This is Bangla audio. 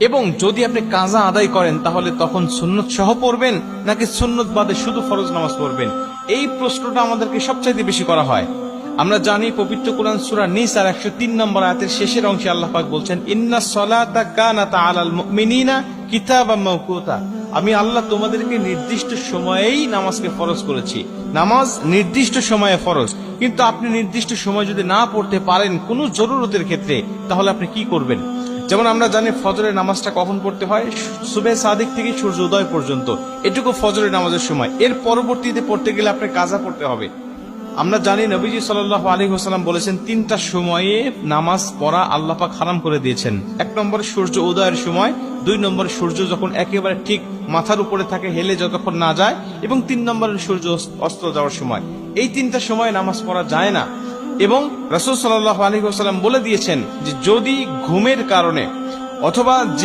এবং যদি আপনি কাজা আদায় করেন, তাহলে তখন সুন্নত সহ পড়বেন, নাকি সুন্নত বাদে শুধু ফরজ নামাজ পড়বেন? এই প্রশ্নটা আমাদেরকে সবচাইতে বেশি করা হয়। আমরা জানি পবিত্র কোরআন সূরা নিসার একশো তিন নম্বর আয়াতের শেষের অংশে আল্লাহ পাক বলছেন, ইন্না সলাতা কানাতা আলাল মুমিনিনা কিতাবাম মাওকুতা। আমি আল্লাহ তোমাদেরকে নির্দিষ্ট সময়েই নামাজকে ফরজ করেছি। নামাজ নির্দিষ্ট সময়ে ফরজ। কিন্তু আপনি নির্দিষ্ট সময় যদি না পড়তে পারেন কোনো জরুরতের ক্ষেত্রে, তাহলে আপনি কি করবেন? যেমন আমরা জানি ফজরের নামাজটা কখন পড়তে হয়? সুবে সাদিক থেকে সূর্য উদয় পর্যন্ত। এটুকু ফজরের নামাজের সময়। এর পরবর্তীতে পড়তে গেলে আপনার কাজা পড়তে হবে। আমরা জানি নবীজি সাল্লাহ আলী হোসালাম বলেছেন, তিনটা সময়ে নামাজ পড়া আল্লাহ পাক হারাম করে দিয়েছেন। এক নম্বরে সূর্য উদয়ের সময়, দুই নম্বরে সূর্য যখন একেবারে ঠিক মাথার উপরে থাকে, হেলে যতক্ষণ না যায়, এবং তিন নম্বরে সূর্য অস্ত যাওয়ার সময়। এই তিনটা সময় নামাজ পড়া যায় না। এবং রসুল সাল্লাহ আলী হোসালাম বলে দিয়েছেন যে যদি ঘুমের কারণে অথবা যে